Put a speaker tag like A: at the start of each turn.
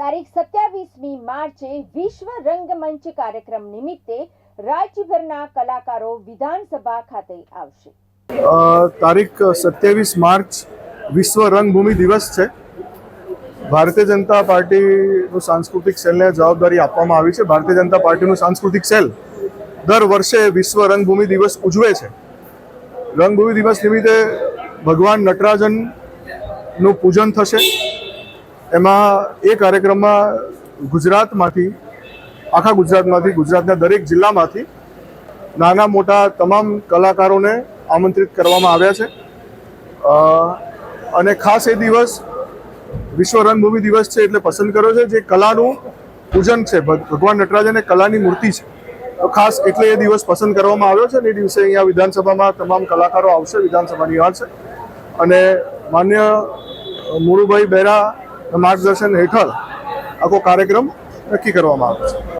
A: તારીખ સત્યાવીસમી માર્ચે વિશ્વ રંગમંચ કાર્યક્રમ નિમિત્તે રાજ્યભરના કલાકારો વિધાનસભા ખાતે આવશે.
B: તારીખ સત્યાવીસ માર્ચ વિશ્વ રંગભૂમિ દિવસ છે. ભારતીય જનતા પાર્ટીનું સાંસ્કૃતિક સેલને જવાબદારી આપવામાં આવી છે. ભારતીય જનતા પાર્ટીનું સાંસ્કૃતિક સેલ દર વર્ષે વિશ્વ રંગભૂમિ દિવસ ઉજવે છે. રંગભૂમિ દિવસ નિમિત્તે ભગવાન નટરાજનનું પૂજન થશે. એમાં એ કાર્યક્રમમાં ગુજરાતમાંથી, આખા ગુજરાતમાંથી, ગુજરાતના દરેક જિલ્લામાંથી નાના મોટા તમામ કલાકારોને આમંત્રિત કરવામાં આવ્યા છે. અને ખાસ એ દિવસ વિશ્વ રંગભૂમિ દિવસ છે એટલે પસંદ કર્યો છે, જે કલાનું પૂજન છે. ભગવાન નટરાજને કલાની મૂર્તિ છે. તો ખાસ એટલે એ દિવસ પસંદ કરવામાં આવ્યો છે અને એ દિવસે અહીંયા વિધાનસભામાં તમામ કલાકારો આવશે વિધાનસભા છે. અને માન્ય મુળુભાઈ બહેરા માર્ગદર્શન હેઠળ આખો કાર્યક્રમ નક્કી કરવામાં આવ્યો છે.